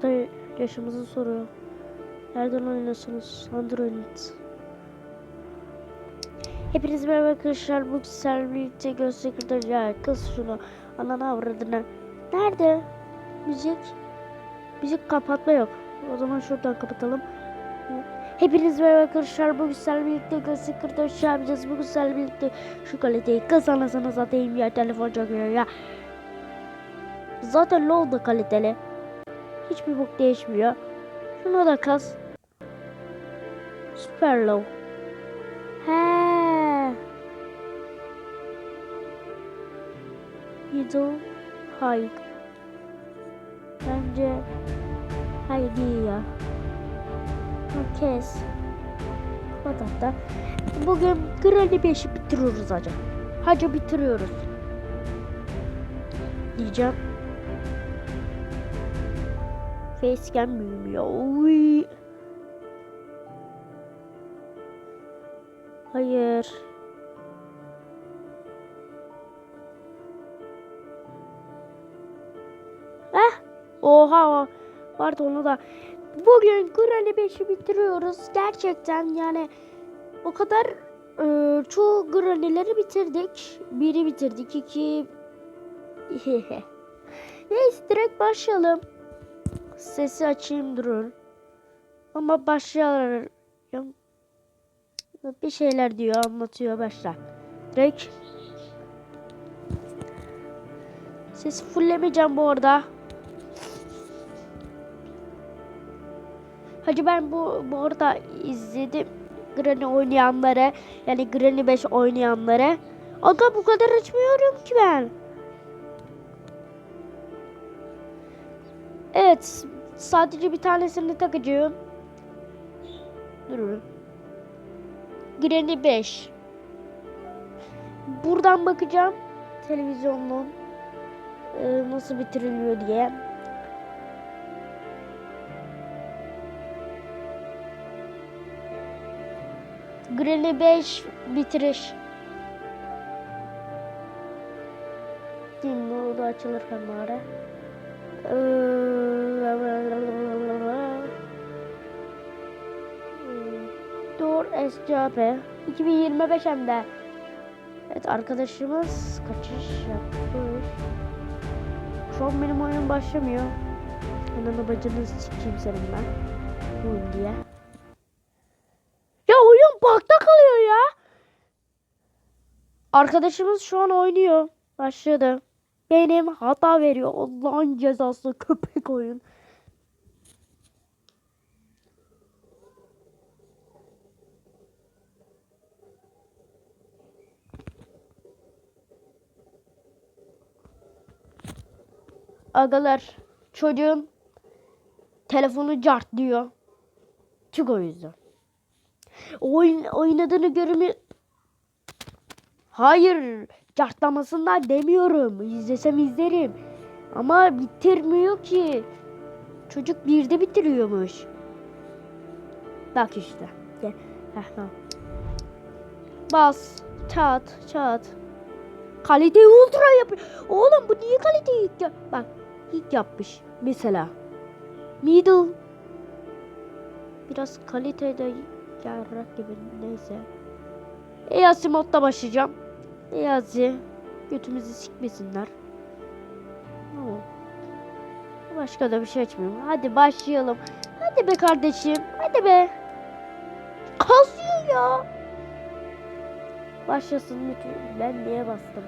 Zaten yaşımızı soruyor. Nereden oynuyorsunuz? Android. Hepiniz merhaba arkadaşlar. Bu sizlerle birlikte gösterikler ya kız şunu anana avradına. Nerede? Müzik. Müzik kapatma yok. O zaman şuradan kapatalım. Hepiniz merhaba arkadaşlar. Bugün sizlerle birlikte gösterikler şey yapacağız. Bugün sizlerle birlikte şu kaliteyi kız anasını satayım ya telefon çakıyor ya. Zaten low da kaliteli. Hiçbir bok değişmiyor. Şunu da kas. Super low. He. Middle high. Bence high değil ya. Kes. Hatta. Bugün Granny 5'i bitiriyoruz hacı. Hacı bitiriyoruz. Diyeceğim. Facecam büyümüyor. Uy. Hayır. Eh. Oha. Vardı onu da. Bugün Granny 5'i bitiriyoruz. Gerçekten yani o kadar e, çoğu Granny'leri bitirdik. Biri bitirdik. iki Neyse direkt başlayalım. Sesi açayım durun. Ama başlayalım. Bir şeyler diyor anlatıyor başla. Direkt. Sesi fullemeyeceğim bu arada. Hacı ben bu bu arada izledim Granny oynayanları yani Granny 5 oynayanları. Aga bu kadar açmıyorum ki ben. Evet sadece bir tanesini takacağım. Durun. Granny 5. Buradan bakacağım televizyonun e, nasıl bitiriliyor diye. Granny 5 bitiriş. Şimdi o da açılırken bari. Dur SCP 2025 hem de. Evet arkadaşımız kaçış yapmış. Şu an benim oyunum başlamıyor. Ananı bacını sikeyim senin ben. Oyun diye. Ya oyun bakta kalıyor ya. Arkadaşımız şu an oynuyor. Başladı. Benim hata veriyor. Allah'ın cezası köpek oyun. Agalar çocuğun telefonu cart diyor. Çık o yüzden. Oyun oynadığını görümü Hayır, cartlamasından demiyorum. İzlesem izlerim. Ama bitirmiyor ki. Çocuk birde bitiriyormuş. Bak işte. Bas. Çat. Çat. Kaliteyi ultra yapıyor. Oğlum bu niye kaliteyi. Bak. İlk yapmış. Mesela. Middle. Biraz kalitede yarrak gibi neyse. Eyazi modda başlayacağım. Eyazi götümüzü sikmesinler. Başka da bir şey açmıyorum. Hadi başlayalım. Hadi be kardeşim. Hadi be. Kasıyor ya. Başlasın lütfen. Ben niye bastım?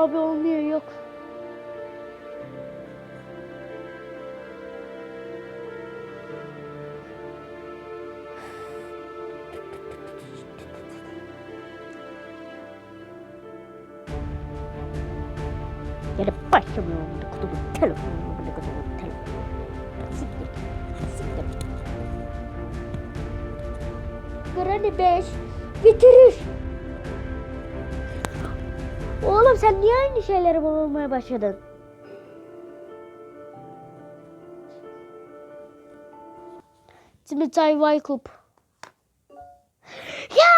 Abi olmuyor yok. Yani başlamıyorum bu kutubu telefonumu bile kutubu telefonu. Siktir. Siktir. Granny 5 bitirir. Oğlum sen niye aynı şeyleri bulmaya başladın? Smitay Wyclub. Ya!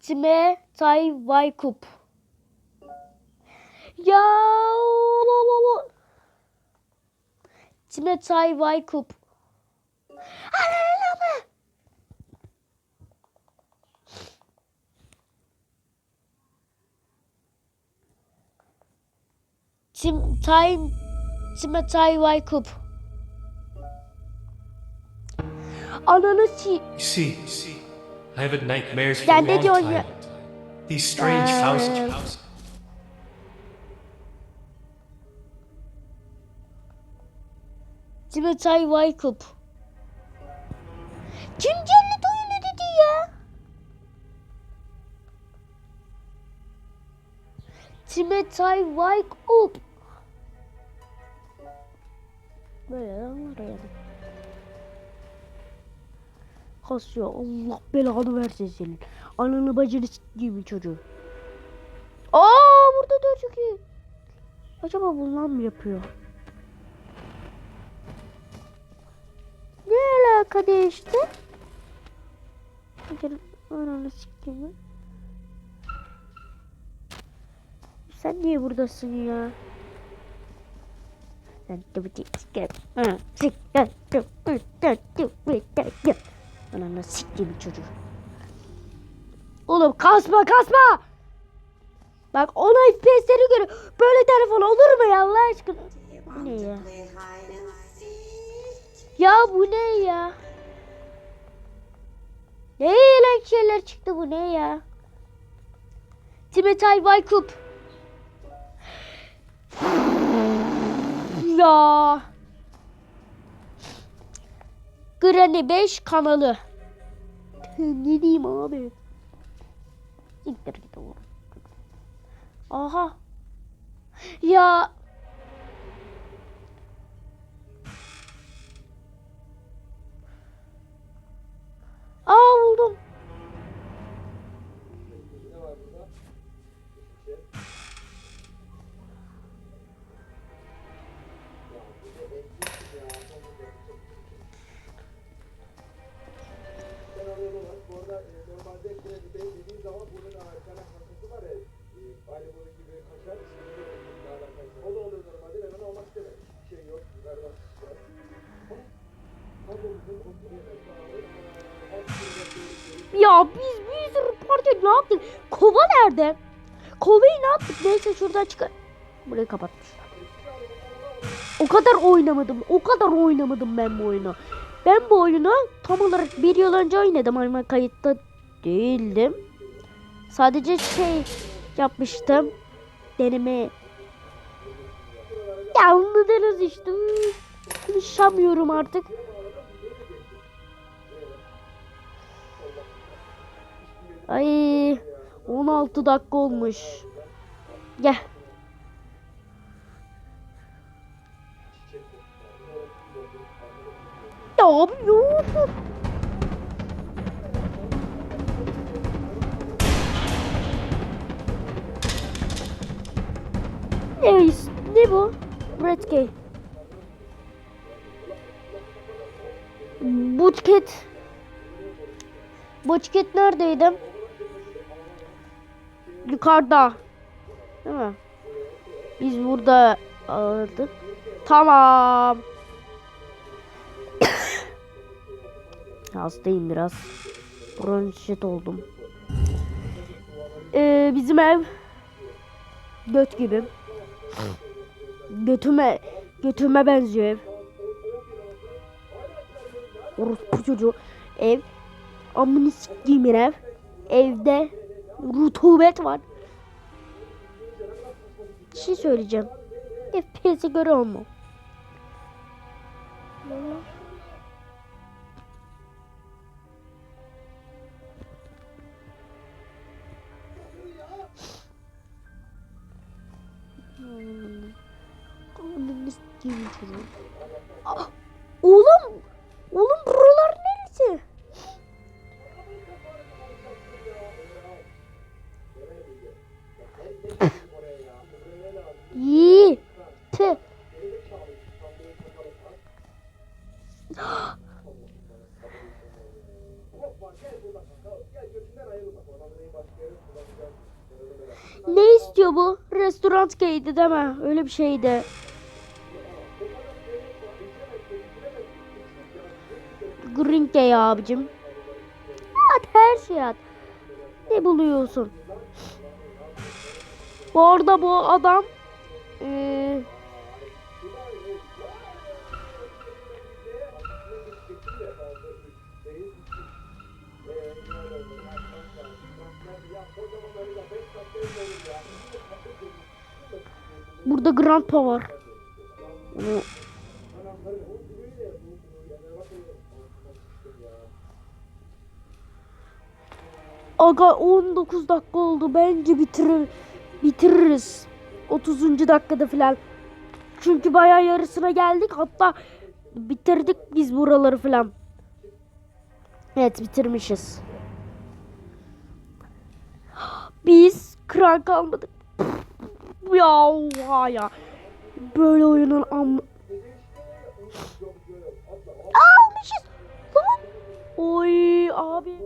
Time Tay Waykup. Ya. Time Tay Waykup. Tim Tay Time Tay Waykup. Ananı si You see, I have had nightmares for a long time. These strange Ee, Faust. Time Tay Waykup. Kim cennet oyunu dedi ya? Time Tay Waykup. Böyle lan var yani. Kasıyor. Allah belanı versin senin. Ananı bacını s**eyim çocuğu. Aa burada da iyi. Acaba bundan mı yapıyor? Ne alaka değişti? Gelin ananı s**eyim. Sen niye buradasın ya? Sen de bir siktir. Hı, siktir. Hı, hı, hı, hı, hı, hı. Ananı sikeyim çocuğu. Oğlum kasma kasma. Bak 10 FPS'leri göre böyle telefon olur mu ya Allah aşkına? Bu ne ya? Ya bu ne ya? Ne eğlen şeyler çıktı bu ne ya? Timetay Waykup. Ya. Granny 5 kanalı. ne diyeyim abi? Siktir git oğlum. Aha. Ya. Ya biz bir sürü parça ne yaptık? Kova nerede? Kovayı ne yaptık? Neyse şuradan çıkar. Burayı kapatmışlar. O kadar oynamadım. O kadar oynamadım ben bu oyunu. Ben bu oyunu tam olarak bir yıl önce oynadım ama kayıtta değildim. Sadece şey yapmıştım. Deneme. Ya anladınız işte. Konuşamıyorum artık. Ay 16 dakika olmuş. Gel. Ya abi yok. Ne, ne bu? Redkey. Bootcat. Bootcat neredeydim? Yukarıda. Değil mi? Biz burada aldık. Tamam. Hastayım biraz. Bronşit oldum. Ee, bizim ev göt gibi. Götüme götüme benziyor ev. Orospu çocuğu ev. Amını siktiğim ev. Evde rutubet var. Bir şey söyleyeceğim. FPS'e göre olma. Hmm. Ne istiyor bu? Restoran kaydı mi? Öyle bir şeydi. Green Key abicim. At her şey at. Ne buluyorsun? Bu arada bu adam eee Burada Grandpa var. Aga 19 dakika oldu. Bence bitirir bitiririz. 30. dakikada falan. Çünkü bayağı yarısına geldik. Hatta bitirdik biz buraları falan. Evet bitirmişiz. Biz kran kalmadık. Ya oha ya. Böyle oyunun am... Almışız. Lan. Oy abi.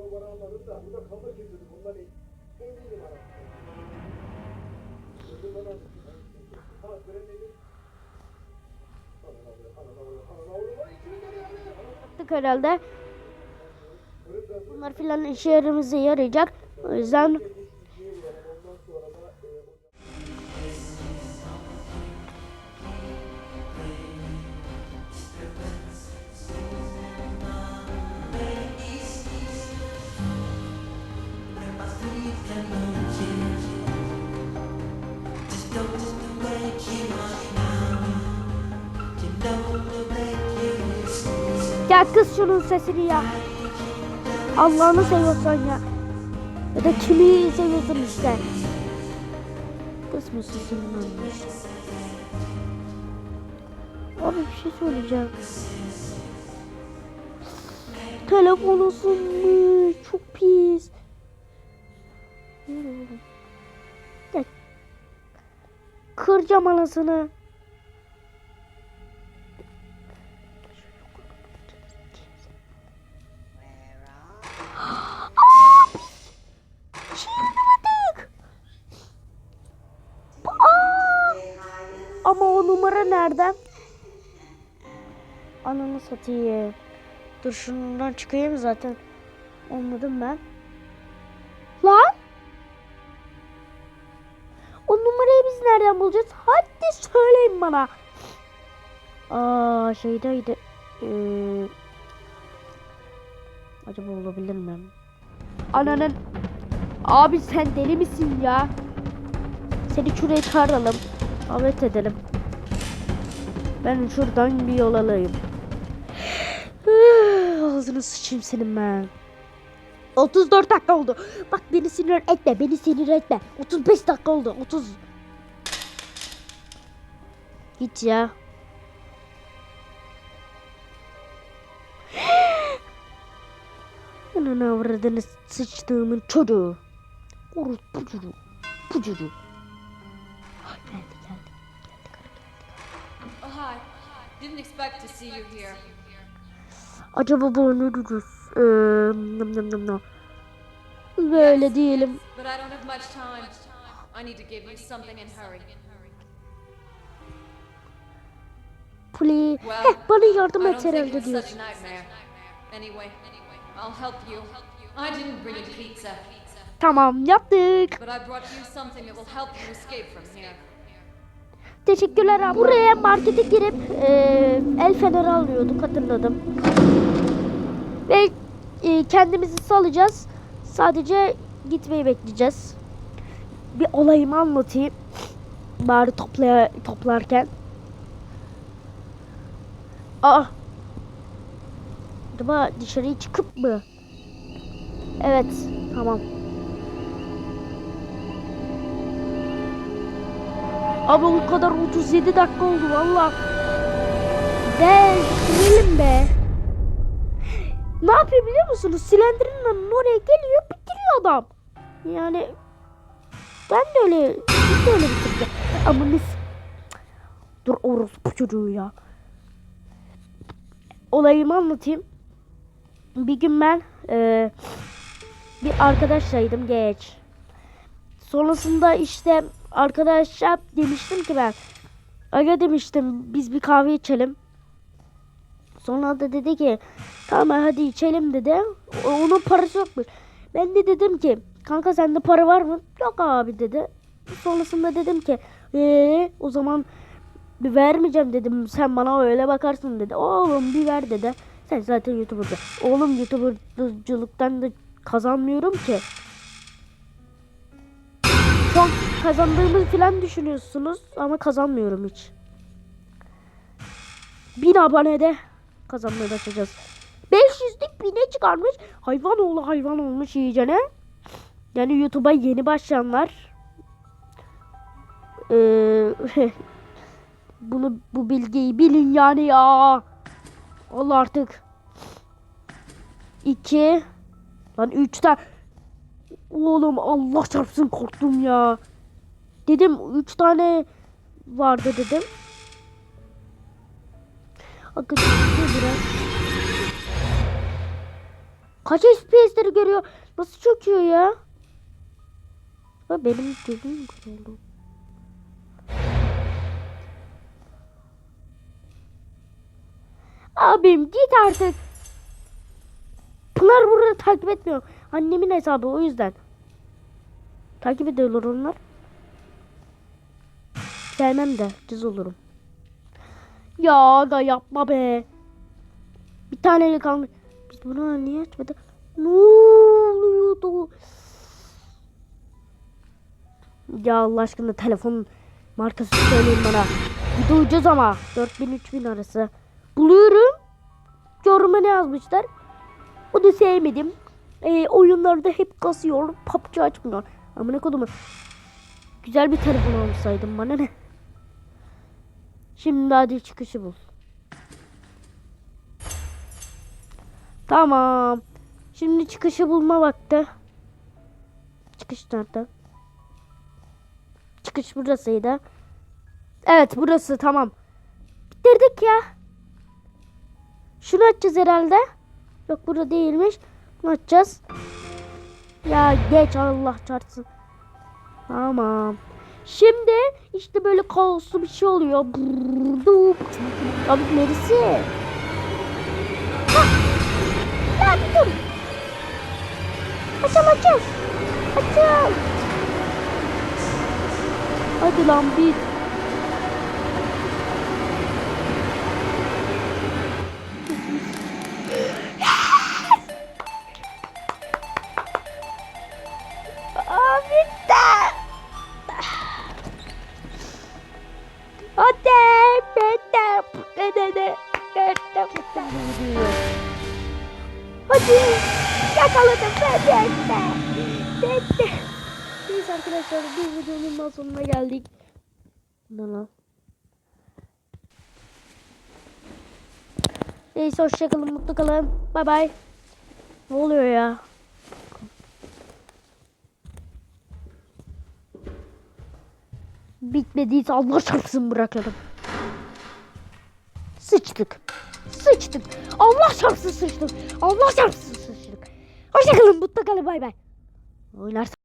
Yaptık herhalde. Bunlar filan işe yarayacak. O yüzden Ya kız şunun sesini ya. Allah'ını seviyorsan ya. Ya da kimi seviyorsun işte. Kız mı sesini anlamış? Abi bir şey söyleyeceğim. Telefon ısınmış. Çok pis. Kıracağım anasını. Satayım. Dur şundan çıkayım zaten. Olmadım ben. Lan! O numarayı biz nereden bulacağız? Hadi söyleyin bana. Aa şeydeydi. Ee, acaba olabilir mi? Ananın Abi sen deli misin ya? Seni şuraya çağıralım. Davet edelim. Ben şuradan bir yol alayım. Ağzını sıçayım senin ben. 34 dakika oldu. Bak beni sinir etme, beni sinir etme. 35 dakika oldu. 30. Git ya. Ananı avradını sıçtığımın çocuğu. Bu çocuğu. Ay geldi geldi. Hi. Didn't expect to see you here. Acaba bu ne diyeceğiz? Ee. Böyle diyelim. Please. Heh, bana yardım et herhalde diyor. Tamam yaptık. Teşekkürler abi. Buraya markete girip e, el feneri alıyorduk hatırladım. Ve e, kendimizi salacağız. Sadece gitmeyi bekleyeceğiz. Bir olayımı anlatayım. Bari toplaya, toplarken. Aa. Acaba dışarıya çıkıp mı? Evet. Tamam. Ama o kadar 37 dakika oldu valla. De bitirelim be. Ne yapıyor biliyor musunuz? Silendirinden oraya geliyor bitiriyor adam. Yani ben de öyle biz de öyle bitirdik. Ama biz dur orospu çocuğu ya. Olayımı anlatayım. Bir gün ben eee bir arkadaşlaydım geç. Sonrasında işte arkadaşa demiştim ki ben. Aga demiştim biz bir kahve içelim. Sonra da dedi ki tamam hadi içelim dedi. Onun parası yokmuş. Ben de dedim ki kanka sende para var mı? Yok abi dedi. Sonrasında dedim ki ee, o zaman vermeyeceğim dedim. Sen bana öyle bakarsın dedi. Oğlum bir ver dedi. Sen zaten YouTuber'da. Oğlum YouTuber'cılıktan da kazanmıyorum ki. An kazandığımı falan düşünüyorsunuz ama kazanmıyorum hiç. 1000 abonede kazanmaya başlayacağız. 500'lük bine çıkarmış. Hayvan oğlu hayvan olmuş iyicene. Yani YouTube'a yeni başlayanlar. Ee, bunu bu bilgiyi bilin yani ya. Allah artık. 2 Lan 3 tane Oğlum Allah çarpsın korktum ya. Dedim 3 tane vardı dedim. Hakikaten biraz. Kaç FPS'leri görüyor? Nasıl çöküyor ya? Ha, benim gözüm kırıldı. Abim git artık. Pınar burada takip etmiyor. Annemin hesabı o yüzden. Takip ediyorlar onlar. Sevmem de cız olurum. Ya da yapma be. Bir tane kalmış. Biz bunu niye açmadık? Ne oluyordu? Ya Allah aşkına telefon markası söyleyin bana. Bir ama. 4000-3000 arası. Buluyorum. Yoruma ne yazmışlar? Da sevmedim. Ee, oyunlarda hep kasıyor. PUBG açmıyor. Amına kodumu. Güzel bir telefon alsaydım bana ne? Şimdi hadi çıkışı bul. Tamam. Şimdi çıkışı bulma vakti. Çıkış nerede? Çıkış burasıydı. Evet burası tamam. Bitirdik ya. Şunu açacağız herhalde. Yok burada değilmiş. Bunu açacağız. Ya geç Allah çarpsın. Tamam. Şimdi işte böyle kaoslu bir şey oluyor. Brrrr, Abi neresi? Ya bir dur. Açam açam. Açam. Hadi lan bir. Hadi. Yakaladım bitti. Bitti. Neyse arkadaşlar bir videonun daha sonuna geldik. Lan? Neyse hoşçakalın mutlu kalın. Bay bay. Ne oluyor ya? Bitmediyse Allah çarpsın bırakalım. Sıçtık. Sıçtık. Allah çarpsın sıçtık. Allah çarpsın sıçtık. Hoşçakalın mutlu kalın bay bay. Oynarsın.